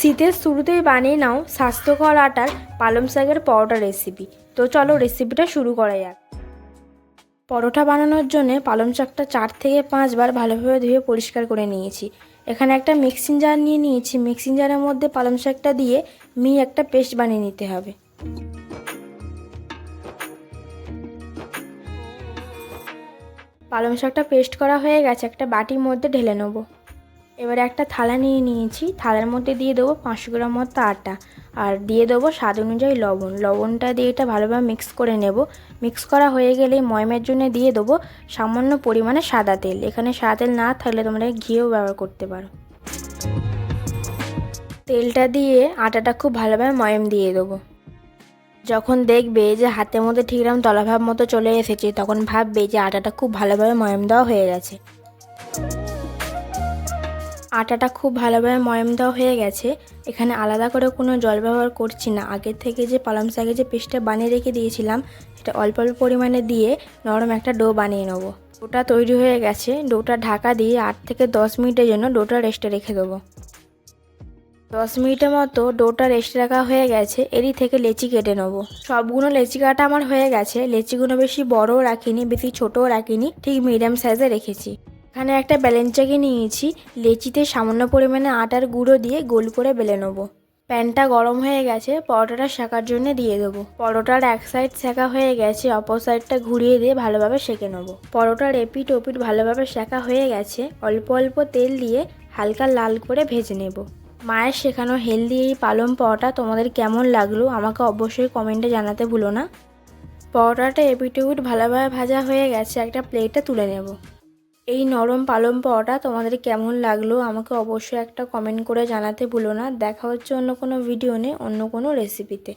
শীতের শুরুতেই বানিয়ে নাও স্বাস্থ্যকর আটার পালং শাকের পরোটা রেসিপি তো চলো রেসিপিটা শুরু করা যাক। পরোটা বানানোর জন্য পালং শাকটা চার থেকে পাঁচবার ভালোভাবে ধুয়ে পরিষ্কার করে নিয়েছি। এখানে একটা মিক্সিং জার নিয়ে নিয়েছি। মিক্সিং জারের মধ্যে পালং শাকটা দিয়ে মিহি একটা পেস্ট বানিয়ে নিতে হবে। পালং শাকটা পেস্ট করা হয়ে গেছে। একটা বাটির মধ্যে ঢেলে নেব। এবারে একটা থালা নিয়ে নিয়েছি। থালার মধ্যে দিয়ে দেবো পাঁচশো গ্রাম মতো আটা আর দিয়ে দেবো স্বাদ অনুযায়ী লবণ। লবণটা দিয়ে এটা ভালোভাবে মিক্স করে নেব। মিক্স করা হয়ে গেলে ময়মের জন্য দিয়ে দেবো সামান্য পরিমাণে সাদা তেল। এখানে সাদা তেল না থাকলে তোমরা ঘিও ব্যবহার করতে পারো। তেলটা দিয়ে আটাটা খুব ভালোভাবে ময়ম দিয়ে দেবো। যখন দেখবে যে হাতের মধ্যে ঠিকরাম তলাভাব মতো চলে এসেছে, তখন ভাববে যে আটাটা খুব ভালোভাবে ময়ম দেওয়া হয়ে গেছে। আটাটা খুব ভালোভাবে ময়ম দেওয়া হয়ে গেছে। এখানে আলাদা করে কোনো জল ব্যবহার করছি না। আগের থেকে যে পালং শাকের যে পেস্টটা বানিয়ে রেখে দিয়েছিলাম, সেটা অল্প অল্প পরিমাণে দিয়ে নরম একটা ডো বানিয়ে নেব। ডোটা তৈরি হয়ে গেছে। ডোটা ঢাকা দিয়ে আট থেকে দশ মিনিটের জন্য ডোটা রেস্টে রেখে দেবো। দশ মিনিটের মতো ডোটা রেস্টে রাখা হয়ে গেছে। এরই থেকে লেচি কেটে নেব। সবগুলো লেচি কাটা আমার হয়ে গেছে। লেচিগুলো বেশি বড়ও রাখিনি, বেশি ছোটও রাখিনি। ঠিক মিডিয়াম সাইজে রেখেছি। এখানে একটা ব্যালেন্সাকে নিয়েছি, লেচিতে সামান্য পরিমাণে আটার গুঁড়ো দিয়ে গোল করে বেলে নেব। প্যানটা গরম হয়ে গেছে, পরোটাটা শেখার জন্য দিয়ে দেবো। পরোটার এক সাইড শেখা হয়ে গেছে, অপর সাইডটা ঘুরিয়ে দিয়ে ভালোভাবে সেঁকে নেব। পরোটার এপিট ওপিট ভালোভাবে শেখা হয়ে গেছে, অল্প অল্প তেল দিয়ে হালকা লাল করে ভেজে নেব। মায়ের শেখানো হেলদি এই পালং পরোটা তোমাদের কেমন লাগল আমাকে অবশ্যই কমেন্টে জানাতে ভুলো না। পরোটাটা এপিট ওপিট ভালোভাবে ভাজা হয়ে গেছে, একটা প্লেটে তুলে নেব। এই নরম পালং পাওয়াটা তোমাদের কেমন লাগল আমাকে অবশ্যই একটা কমেন্ট করে জানাতে ভুলো না। দেখা হচ্ছে অন্য কোনো ভিডিও নেই অন্য কোনো রেসিপিতে